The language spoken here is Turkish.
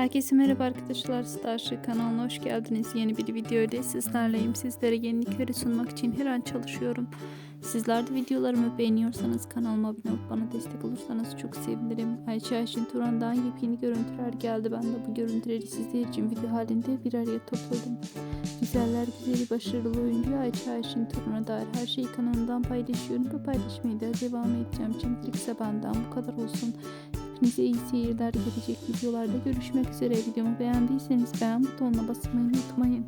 Herkese merhaba arkadaşlar. Starship kanalına hoş geldiniz. Yeni bir video sizlerleyim. Sizlere yenilikleri sunmak için her an çalışıyorum. Sizler de videolarımı beğeniyorsanız kanalıma abone olup bana destek olursanız çok sevinirim. Ayça Ayşin Turan'dan yepyeni görüntüler geldi. Ben de bu görüntüleri sizler için video halinde bir araya topladım. Güzeller güzeli başarılı oyuncu Ayça Ayşin Turan'a dair her şeyi kanalımdan paylaşıyorum ve paylaşmaya da devam edeceğim. Şimdilik benden bu kadar olsun. Hepinize iyi seyirler gelecek videolarda görüşmek üzere. Videomu beğendiyseniz beğen butonuna basmayı unutmayın.